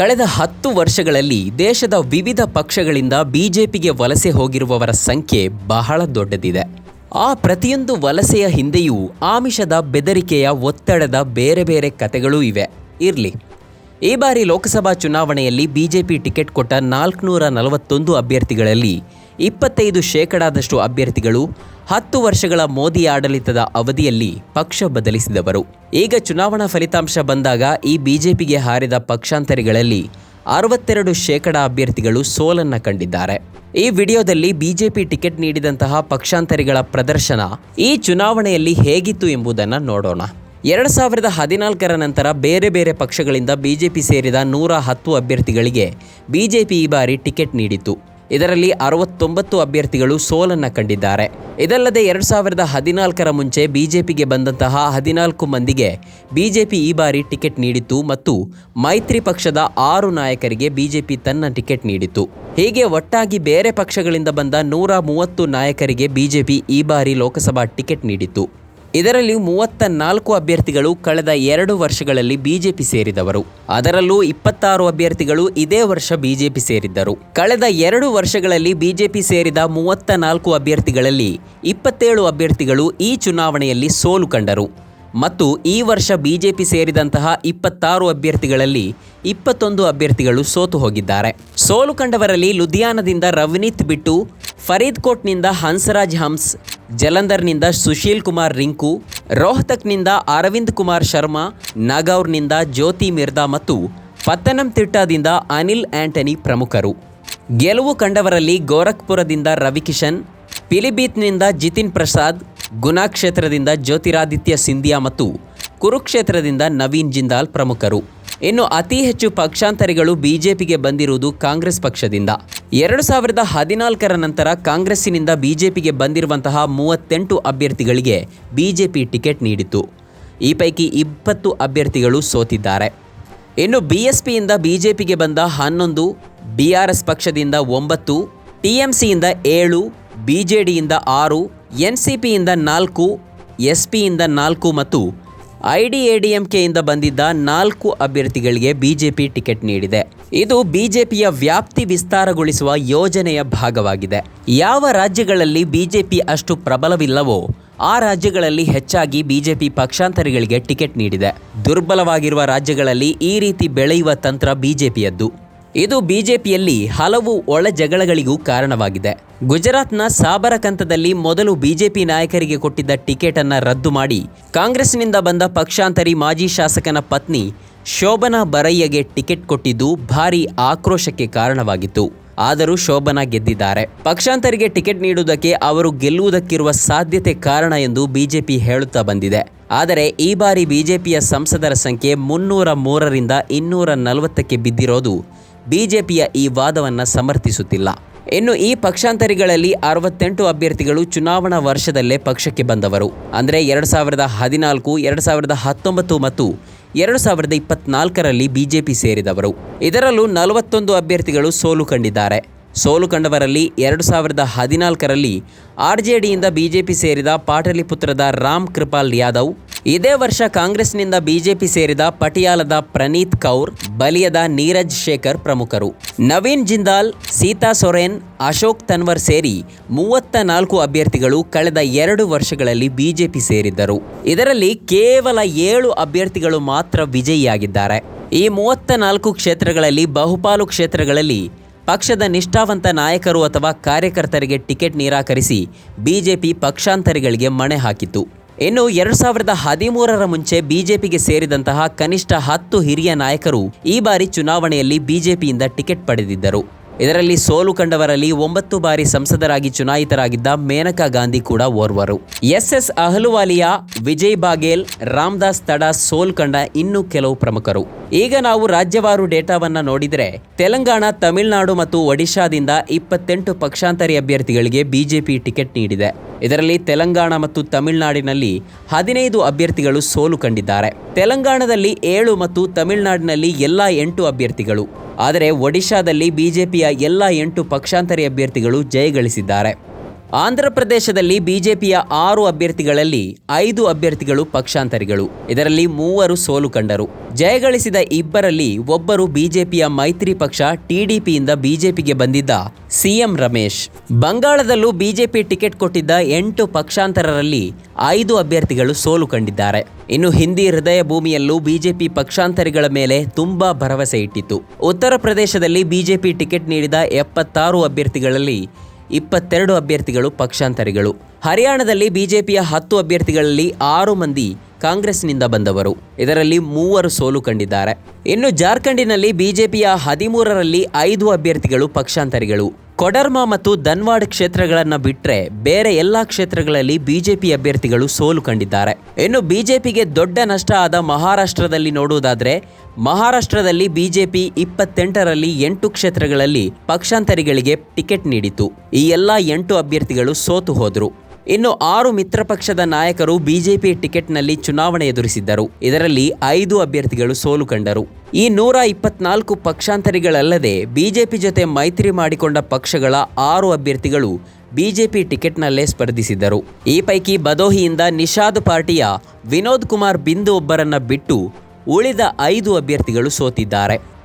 ಕಳೆದ ಹತ್ತು ವರ್ಷಗಳಲ್ಲಿ ದೇಶದ ವಿವಿಧ ಪಕ್ಷಗಳಿಂದ ಬಿಜೆಪಿಗೆ ವಲಸೆ ಹೋಗಿರುವವರ ಸಂಖ್ಯೆ ಬಹಳ ದೊಡ್ಡದಿದೆ. ಆ ಪ್ರತಿಯೊಂದು ವಲಸೆಯ ಹಿಂದೆಯೂ ಆಮಿಷದ ಬೆದರಿಕೆಯ ಒತ್ತಡದ ಬೇರೆ ಬೇರೆ ಕತೆಗಳೂ ಇವೆ. ಇರಲಿ. ಈ ಬಾರಿ ಲೋಕಸಭಾ ಚುನಾವಣೆಯಲ್ಲಿ ಬಿಜೆಪಿ ಟಿಕೆಟ್ ಕೊಟ್ಟ ನಾಲ್ಕುನೂರ ನಲವತ್ತೊಂದು ಅಭ್ಯರ್ಥಿಗಳಲ್ಲಿ ಇಪ್ಪತ್ತೈದು ಶೇಕಡಾದಷ್ಟು ಅಭ್ಯರ್ಥಿಗಳು ಹತ್ತು ವರ್ಷಗಳ ಮೋದಿ ಆಡಳಿತದ ಅವಧಿಯಲ್ಲಿ ಪಕ್ಷ ಬದಲಿಸಿದವರು. ಈಗ ಚುನಾವಣಾ ಫಲಿತಾಂಶ ಬಂದಾಗ ಈ ಬಿಜೆಪಿಗೆ ಹಾರಿದ ಪಕ್ಷಾಂತರಿಗಳಲ್ಲಿ ಅರವತ್ತೆರಡು ಶೇಕಡ ಅಭ್ಯರ್ಥಿಗಳು ಸೋಲನ್ನ ಕಂಡಿದ್ದಾರೆ. ಈ ವಿಡಿಯೋದಲ್ಲಿ ಬಿಜೆಪಿ ಟಿಕೆಟ್ ನೀಡಿದಂತಹ ಪಕ್ಷಾಂತರಿಗಳ ಪ್ರದರ್ಶನ ಈ ಚುನಾವಣೆಯಲ್ಲಿ ಹೇಗಿತ್ತು ಎಂಬುದನ್ನು ನೋಡೋಣ. ಎರಡು ಸಾವಿರದ ಹದಿನಾಲ್ಕರ ನಂತರ ಬೇರೆ ಬೇರೆ ಪಕ್ಷಗಳಿಂದ ಬಿಜೆಪಿ ಸೇರಿದ ನೂರ ಹತ್ತು ಅಭ್ಯರ್ಥಿಗಳಿಗೆ ಬಿಜೆಪಿ ಈ ಬಾರಿ ಟಿಕೆಟ್ ನೀಡಿತು ಇದರಲ್ಲಿ ಅರವತ್ತೊಂಬತ್ತು ಅಭ್ಯರ್ಥಿಗಳು ಸೋಲನ್ನ ಕಂಡಿದ್ದಾರೆ. ಇದಲ್ಲದೆ ಎರಡು ಸಾವಿರದ ಹದಿನಾಲ್ಕರ ಮುಂಚೆ ಬಿಜೆಪಿಗೆ ಬಂದಂತಹ ಹದಿನಾಲ್ಕು ಮಂದಿಗೆ ಬಿಜೆಪಿ ಈ ಬಾರಿ ಟಿಕೆಟ್ ನೀಡಿತು ಮತ್ತು ಮೈತ್ರಿ ಪಕ್ಷದ ಆರು ನಾಯಕರಿಗೆ ಬಿಜೆಪಿ ತನ್ನ ಟಿಕೆಟ್ ನೀಡಿತು ಹೀಗೆ ಒಟ್ಟಾಗಿ ಬೇರೆ ಪಕ್ಷಗಳಿಂದ ಬಂದ ನೂರ ಮೂವತ್ತು ನಾಯಕರಿಗೆ ಬಿಜೆಪಿ ಈ ಬಾರಿ ಲೋಕಸಭಾ ಟಿಕೆಟ್ ನೀಡಿತು ಇದರಲ್ಲಿ ಮೂವತ್ತ ನಾಲ್ಕು ಅಭ್ಯರ್ಥಿಗಳು ಕಳೆದ ಎರಡು ವರ್ಷಗಳಲ್ಲಿ ಬಿಜೆಪಿ ಸೇರಿದವರು. ಅದರಲ್ಲೂ ಇಪ್ಪತ್ತಾರು ಅಭ್ಯರ್ಥಿಗಳು ಇದೇ ವರ್ಷ ಬಿಜೆಪಿ ಸೇರಿದ್ದರು. ಕಳೆದ ಎರಡು ವರ್ಷಗಳಲ್ಲಿ ಬಿಜೆಪಿ ಸೇರಿದ ಮೂವತ್ತ ನಾಲ್ಕು ಅಭ್ಯರ್ಥಿಗಳಲ್ಲಿ ಇಪ್ಪತ್ತೇಳು ಅಭ್ಯರ್ಥಿಗಳು ಈ ಚುನಾವಣೆಯಲ್ಲಿ ಸೋಲು ಕಂಡರು. ಮತ್ತು ಈ ವರ್ಷ ಬಿಜೆಪಿ ಸೇರಿದಂತಹ ಇಪ್ಪತ್ತಾರು ಅಭ್ಯರ್ಥಿಗಳಲ್ಲಿ ಇಪ್ಪತ್ತೊಂದು ಅಭ್ಯರ್ಥಿಗಳು ಸೋತು ಹೋಗಿದ್ದಾರೆ. ಸೋಲು ಕಂಡವರಲ್ಲಿ ಲುಧಿಯಾನದಿಂದ ರವನೀತ್ ಬಿಟ್ಟು, ಫರೀದ್ಕೋಟ್ನಿಂದ ಹಂಸರಾಜ್ ಹಂಸ್ ಜಲಂಧರ್ನಿಂದ ಸುಶೀಲ್ ಕುಮಾರ್ ರಿಂಕು, ರೋಹ್ತಕ್ನಿಂದ ಅರವಿಂದ್ ಕುಮಾರ್ ಶರ್ಮಾ, ನಾಗೌರ್ನಿಂದ ಜ್ಯೋತಿ ಮಿರ್ದಾ ಮತ್ತು ಪತ್ತನಂತಿಟ್ಟದಿಂದ ಅನಿಲ್ ಆಂಟನಿ ಪ್ರಮುಖರು. ಗೆಲುವು ಕಂಡವರಲ್ಲಿ ಗೋರಖ್ಪುರದಿಂದ ರವಿಕಿಶನ್, ಪಿಲಿಬೀತ್ನಿಂದ ಜಿತಿನ್ ಪ್ರಸಾದ್ ಗುನಾ ಕ್ಷೇತ್ರದಿಂದ ಜ್ಯೋತಿರಾದಿತ್ಯ ಸಿಂಧಿಯಾ ಮತ್ತು ಕುರುಕ್ಷೇತ್ರದಿಂದ ನವೀನ್ ಜಿಂದಾಲ್ ಪ್ರಮುಖರು. ಇನ್ನು ಅತಿ ಹೆಚ್ಚು ಪಕ್ಷಾಂತರಿಗಳು ಬಿಜೆಪಿಗೆ ಬಂದಿರುವುದು ಕಾಂಗ್ರೆಸ್ ಪಕ್ಷದಿಂದ. ಎರಡು ಸಾವಿರದ ಹದಿನಾಲ್ಕರ ನಂತರ ಕಾಂಗ್ರೆಸ್ಸಿನಿಂದ ಬಿಜೆಪಿಗೆ ಬಂದಿರುವಂತಹ ಮೂವತ್ತೆಂಟು ಅಭ್ಯರ್ಥಿಗಳಿಗೆ ಬಿಜೆಪಿ ಟಿಕೆಟ್ ನೀಡಿತು ಈ ಪೈಕಿ ಇಪ್ಪತ್ತು ಅಭ್ಯರ್ಥಿಗಳು ಸೋತಿದ್ದಾರೆ. ಇನ್ನು ಬಿಎಸ್ಪಿಯಿಂದ ಬಿಜೆಪಿಗೆ ಬಂದ ಹನ್ನೊಂದು, ಬಿಆರ್ಎಸ್ ಪಕ್ಷದಿಂದ ಒಂಬತ್ತು, ಟಿಎಂಸಿಯಿಂದ ಏಳು, ಬಿಜೆಡಿಯಿಂದ ಆರು, ಎನ್ಸಿಪಿಯಿಂದ ನಾಲ್ಕು, ಎಸ್ಪಿಯಿಂದ ನಾಲ್ಕು ಮತ್ತು ಐಡಿಎಡಿಎಂಕೆಯಿಂದ ಬಂದಿದ್ದ ನಾಲ್ಕು ಅಭ್ಯರ್ಥಿಗಳಿಗೆ ಬಿಜೆಪಿ ಟಿಕೆಟ್ ನೀಡಿದೆ. ಇದು ಬಿಜೆಪಿಯ ವ್ಯಾಪ್ತಿ ವಿಸ್ತಾರಗೊಳಿಸುವ ಯೋಜನೆಯ ಭಾಗವಾಗಿದೆ. ಯಾವ ರಾಜ್ಯಗಳಲ್ಲಿ ಬಿಜೆಪಿ ಅಷ್ಟು ಪ್ರಬಲವಿಲ್ಲವೋ, ಆ ರಾಜ್ಯಗಳಲ್ಲಿ ಹೆಚ್ಚಾಗಿ ಬಿಜೆಪಿ ಪಕ್ಷಾಂತರಿಗಳಿಗೆ ಟಿಕೆಟ್ ನೀಡಿದೆ. ದುರ್ಬಲವಾಗಿರುವ ರಾಜ್ಯಗಳಲ್ಲಿ ಈ ರೀತಿ ಬೆಳೆಯುವ ತಂತ್ರ ಬಿಜೆಪಿಯದ್ದು. ಇದು ಬಿಜೆಪಿಯಲ್ಲಿ ಹಲವು ಒಳ ಜಗಳಗಳಿಗೂ ಕಾರಣವಾಗಿದೆ. ಗುಜರಾತ್ನ ಸಾಬರಕಂತದಲ್ಲಿ ಮೊದಲು ಬಿಜೆಪಿ ನಾಯಕರಿಗೆ ಕೊಟ್ಟಿದ್ದ ಟಿಕೆಟ್ ರದ್ದು ಮಾಡಿ ಕಾಂಗ್ರೆಸ್ನಿಂದ ಬಂದ ಪಕ್ಷಾಂತರಿ ಮಾಜಿ ಶಾಸಕನ ಪತ್ನಿ ಶೋಭನಾ ಬರಯ್ಯಗೆ ಟಿಕೆಟ್ ಕೊಟ್ಟಿದ್ದು ಭಾರೀ ಆಕ್ರೋಶಕ್ಕೆ ಕಾರಣವಾಗಿತ್ತು. ಆದರೂ ಶೋಭನಾ ಗೆದ್ದಿದ್ದಾರೆ. ಪಕ್ಷಾಂತರಿಗೆ ಟಿಕೆಟ್ ನೀಡುವುದಕ್ಕೆ ಅವರು ಗೆಲ್ಲುವುದಕ್ಕಿರುವ ಸಾಧ್ಯತೆ ಕಾರಣ ಎಂದು ಬಿಜೆಪಿ ಹೇಳುತ್ತಾ ಬಂದಿದೆ. ಆದರೆ ಈ ಬಾರಿ ಬಿಜೆಪಿಯ ಸಂಸದರ ಸಂಖ್ಯೆ ಮುನ್ನೂರ ಮೂರರಿಂದ ಇನ್ನೂರ ನಲವತ್ತಕ್ಕೆ ಬಿದ್ದಿರೋದು ಬಿಜೆಪಿಯ ಈ ವಾದವನ್ನು ಸಮರ್ಥಿಸುತ್ತಿಲ್ಲ. ಇನ್ನು ಈ ಪಕ್ಷಾಂತರಿಗಳಲ್ಲಿ ಅರವತ್ತೆಂಟು ಅಭ್ಯರ್ಥಿಗಳು ಚುನಾವಣಾ ವರ್ಷದಲ್ಲೇ ಪಕ್ಷಕ್ಕೆ ಬಂದವರು. ಅಂದರೆ ಎರಡು ಸಾವಿರದ ಹದಿನಾಲ್ಕು, ಎರಡು ಸಾವಿರದ ಹತ್ತೊಂಬತ್ತು ಮತ್ತು ಎರಡು ಸಾವಿರದ ಇಪ್ಪತ್ನಾಲ್ಕರಲ್ಲಿ ಬಿಜೆಪಿ ಸೇರಿದವರು. ಇದರಲ್ಲೂ ನಲವತ್ತೊಂದು ಅಭ್ಯರ್ಥಿಗಳು ಸೋಲು ಕಂಡಿದ್ದಾರೆ. ಸೋಲು ಕಂಡವರಲ್ಲಿ ಎರಡು ಸಾವಿರದ ಹದಿನಾಲ್ಕರಲ್ಲಿ ಆರ್ ಜೆ ಡಿಯಿಂದ ಬಿಜೆಪಿ ಸೇರಿದ ಪಾಟಲಿಪುತ್ರದ ರಾಮ್ ಕೃಪಾಲ್ ಯಾದವ್ ಇದೇ ವರ್ಷ ಕಾಂಗ್ರೆಸ್ನಿಂದ ಬಿಜೆಪಿ ಸೇರಿದ ಪಟಿಯಾಲದ ಪ್ರನೀತ್ ಕೌರ್, ಬಲಿಯದ ನೀರಜ್ ಶೇಖರ್ ಪ್ರಮುಖರು. ನವೀನ್ ಜಿಂದಾಲ್, ಸೀತಾ ಸೊರೇನ್, ಅಶೋಕ್ ತನ್ವರ್ ಸೇರಿ ಮೂವತ್ತ ನಾಲ್ಕು ಅಭ್ಯರ್ಥಿಗಳು ಕಳೆದ ಎರಡು ವರ್ಷಗಳಲ್ಲಿ ಬಿಜೆಪಿ ಸೇರಿದ್ದರು. ಇದರಲ್ಲಿ ಕೇವಲ ಏಳು ಅಭ್ಯರ್ಥಿಗಳು ಮಾತ್ರ ವಿಜಯಿಯಾಗಿದ್ದಾರೆ. ಈ ಮೂವತ್ತ ನಾಲ್ಕು ಕ್ಷೇತ್ರಗಳಲ್ಲಿ, ಬಹುಪಾಲು ಕ್ಷೇತ್ರಗಳಲ್ಲಿ ಪಕ್ಷದ ನಿಷ್ಠಾವಂತ ನಾಯಕರು ಅಥವಾ ಕಾರ್ಯಕರ್ತರಿಗೆ ಟಿಕೆಟ್ ನಿರಾಕರಿಸಿ ಬಿಜೆಪಿ ಪಕ್ಷಾಂತರಿಗಳಿಗೆ ಮಣೆ ಹಾಕಿತು ಇನ್ನು ಎರಡು ಸಾವಿರದ ಹದಿಮೂರರ ಮುಂಚೆ ಬಿಜೆಪಿಗೆ ಸೇರಿದಂತಹ ಕನಿಷ್ಠ ಹತ್ತು ಹಿರಿಯ ನಾಯಕರು ಈ ಬಾರಿ ಚುನಾವಣೆಯಲ್ಲಿ ಬಿಜೆಪಿಯಿಂದ ಟಿಕೆಟ್ ಪಡೆದಿದ್ದರು. ಇದರಲ್ಲಿ ಸೋಲು ಕಂಡವರಲ್ಲಿ ಒಂಬತ್ತು ಬಾರಿ ಸಂಸದರಾಗಿ ಚುನಾಯಿತರಾಗಿದ್ದ ಮೇನಕಾ ಗಾಂಧಿ ಕೂಡ ಓರ್ವರು. ಎಸ್ ಎಸ್ ಅಹಲುವಾಲಿಯಾ ವಿಜಯ್ ಬಾಗೇಲ್, ರಾಮದಾಸ್ ತಡ ಸೋಲ್ ಕಂಡ ಇನ್ನೂ ಕೆಲವು ಪ್ರಮುಖರು. ಈಗ ನಾವು ರಾಜ್ಯವಾರು ಡೇಟಾವನ್ನ ನೋಡಿದರೆ ತೆಲಂಗಾಣ, ತಮಿಳುನಾಡು ಮತ್ತು ಒಡಿಶಾದಿಂದ ಇಪ್ಪತ್ತೆಂಟು ಪಕ್ಷಾಂತರಿ ಅಭ್ಯರ್ಥಿಗಳಿಗೆ ಬಿಜೆಪಿ ಟಿಕೆಟ್ ನೀಡಿದೆ. ಇದರಲ್ಲಿ ತೆಲಂಗಾಣ ಮತ್ತು ತಮಿಳುನಾಡಿನಲ್ಲಿ ಹದಿನೈದು ಅಭ್ಯರ್ಥಿಗಳು ಸೋಲು ಕಂಡಿದ್ದಾರೆ. ತೆಲಂಗಾಣದಲ್ಲಿ ಏಳು ಮತ್ತು ತಮಿಳುನಾಡಿನಲ್ಲಿ ಎಲ್ಲ ಎಂಟು ಅಭ್ಯರ್ಥಿಗಳು. ಆದರೆ ಒಡಿಶಾದಲ್ಲಿ ಬಿಜೆಪಿಯ ಎಲ್ಲ ಎಂಟು ಪಕ್ಷಾಂತರಿ ಅಭ್ಯರ್ಥಿಗಳು ಜಯಗಳಿಸಿದ್ದಾರೆ. ಆಂಧ್ರ ಪ್ರದೇಶದಲ್ಲಿ ಬಿಜೆಪಿಯ ಆರು ಅಭ್ಯರ್ಥಿಗಳಲ್ಲಿ ಐದು ಅಭ್ಯರ್ಥಿಗಳು ಪಕ್ಷಾಂತರಿಗಳು. ಇದರಲ್ಲಿ ಮೂವರು ಸೋಲು ಕಂಡರು. ಜಯಗಳಿಸಿದ ಇಬ್ಬರಲ್ಲಿ ಒಬ್ಬರು ಬಿಜೆಪಿಯ ಮೈತ್ರಿ ಪಕ್ಷ ಟಿಡಿಪಿಯಿಂದ ಬಿಜೆಪಿಗೆ ಬಂದಿದ್ದ ಸಿಎಂ ರಮೇಶ್. ಬಂಗಾಳದಲ್ಲೂ ಬಿಜೆಪಿ ಟಿಕೆಟ್ ಕೊಟ್ಟಿದ್ದ ಎಂಟು ಪಕ್ಷಾಂತರರಲ್ಲಿ ಐದು ಅಭ್ಯರ್ಥಿಗಳು ಸೋಲು ಕಂಡಿದ್ದಾರೆ. ಇನ್ನು ಹಿಂದಿ ಹೃದಯ ಭೂಮಿಯಲ್ಲೂ ಬಿಜೆಪಿ ಪಕ್ಷಾಂತರಿಗಳ ಮೇಲೆ ತುಂಬಾ ಭರವಸೆ ಇಟ್ಟಿತ್ತು. ಉತ್ತರ ಪ್ರದೇಶದಲ್ಲಿ ಬಿಜೆಪಿ ಟಿಕೆಟ್ ನೀಡಿದ ಎಪ್ಪತ್ತಾರು ಅಭ್ಯರ್ಥಿಗಳಲ್ಲಿ ಇಪ್ಪತ್ತೆರಡು ಅಭ್ಯರ್ಥಿಗಳು ಪಕ್ಷಾಂತರಿಗಳು. ಹರಿಯಾಣದಲ್ಲಿ ಬಿಜೆಪಿಯ ಹತ್ತು ಅಭ್ಯರ್ಥಿಗಳಲ್ಲಿ ಆರು ಮಂದಿ ಕಾಂಗ್ರೆಸ್ನಿಂದ ಬಂದವರು. ಇದರಲ್ಲಿ ಮೂವರು ಸೋಲು ಕಂಡಿದ್ದಾರೆ. ಇನ್ನು ಜಾರ್ಖಂಡಿನಲ್ಲಿ ಬಿಜೆಪಿಯ ಹದಿಮೂರರಲ್ಲಿ ಐದು ಅಭ್ಯರ್ಥಿಗಳು ಪಕ್ಷಾಂತರಿಗಳು. ಕೊಡರ್ಮಾ ಮತ್ತು ಧನ್ವಾಡ್ ಕ್ಷೇತ್ರಗಳನ್ನು ಬಿಟ್ಟರೆ ಬೇರೆ ಎಲ್ಲಾ ಕ್ಷೇತ್ರಗಳಲ್ಲಿ ಬಿಜೆಪಿ ಅಭ್ಯರ್ಥಿಗಳು ಸೋಲು ಕಂಡಿದ್ದಾರೆ. ಇನ್ನು ಬಿಜೆಪಿಗೆ ದೊಡ್ಡ ನಷ್ಟ ಆದ ಮಹಾರಾಷ್ಟ್ರದಲ್ಲಿ ನೋಡುವುದಾದರೆ, ಮಹಾರಾಷ್ಟ್ರದಲ್ಲಿ ಬಿಜೆಪಿ ಇಪ್ಪತ್ತೆಂಟರಲ್ಲಿ ಎಂಟು ಕ್ಷೇತ್ರಗಳಲ್ಲಿ ಪಕ್ಷಾಂತರಿಗಳಿಗೆ ಟಿಕೆಟ್ ನೀಡಿತು ಈ ಎಲ್ಲ ಎಂಟು ಅಭ್ಯರ್ಥಿಗಳು ಸೋತು ಹೋದರು. ಇನ್ನು ಆರು ಮಿತ್ರ ಪಕ್ಷದ ನಾಯಕರು ಬಿಜೆಪಿ ಟಿಕೆಟ್ನಲ್ಲಿ ಚುನಾವಣೆ ಎದುರಿಸಿದ್ದರು. ಇದರಲ್ಲಿ ಐದು ಅಭ್ಯರ್ಥಿಗಳು ಸೋಲು ಕಂಡರು. ಈ ನೂರ ಇಪ್ಪತ್ನಾಲ್ಕು ಪಕ್ಷಾಂತರಿಗಳಲ್ಲದೆ ಬಿಜೆಪಿ ಜೊತೆ ಮೈತ್ರಿ ಮಾಡಿಕೊಂಡ ಪಕ್ಷಗಳ ಆರು ಅಭ್ಯರ್ಥಿಗಳು ಬಿಜೆಪಿ ಟಿಕೆಟ್ನಲ್ಲೇ ಸ್ಪರ್ಧಿಸಿದ್ದರು. ಈ ಪೈಕಿ ಬದೋಹಿಯಿಂದ ನಿಷಾದ್ ಪಾರ್ಟಿಯ ವಿನೋದ್ ಕುಮಾರ್ ಬಿಂದು ಒಬ್ಬರನ್ನ ಬಿಟ್ಟು ಉಳಿದ ಐದು ಅಭ್ಯರ್ಥಿಗಳು ಸೋತಿದ್ದಾರೆ.